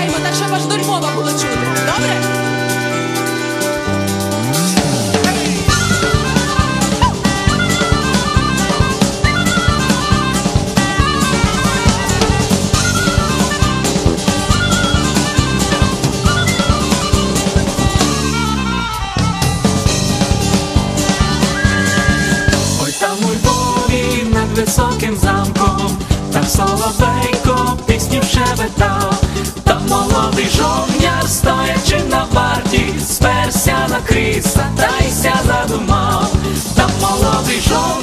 граємо, так щоб аж до Львова було чути. Добре? Високим замком та соловей кріса, та й ся задумав, там молодий жовняр,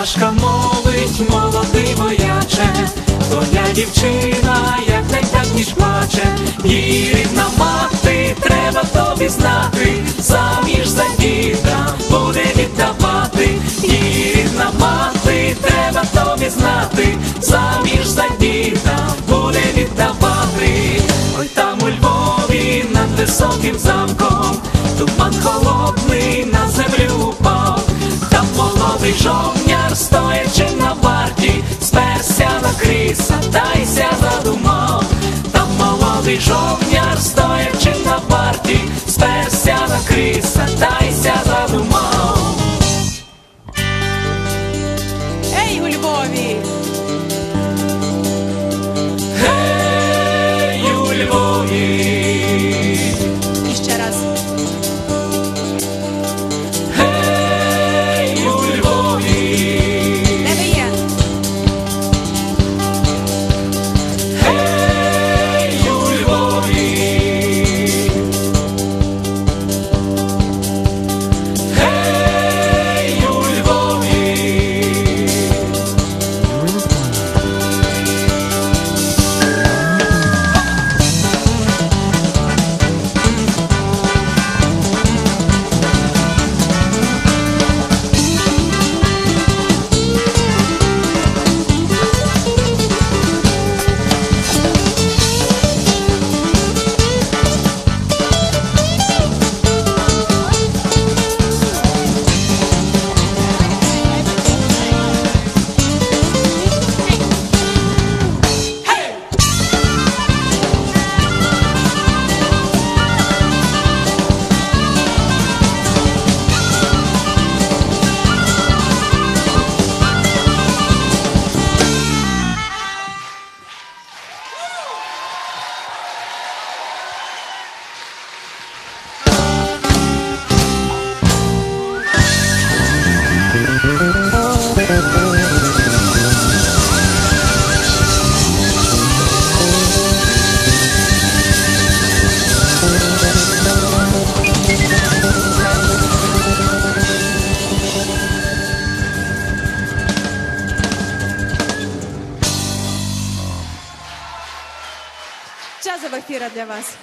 пташка мовить, молодий вояче, твоя дівчина, як не так ніж плаче, її рідна мати, треба тобі знати, заміж за діда буде віддавати, її рідна мати, треба тобі знати, заміж за діда буде віддавати, ой там у Львові над високим замком, туман холодний на землю упав, там молодий жовняр, стоячи на варті, сперся на кріса, та й ся задумав, там молодий жовняр, стоячи Джазова ефіра для вас.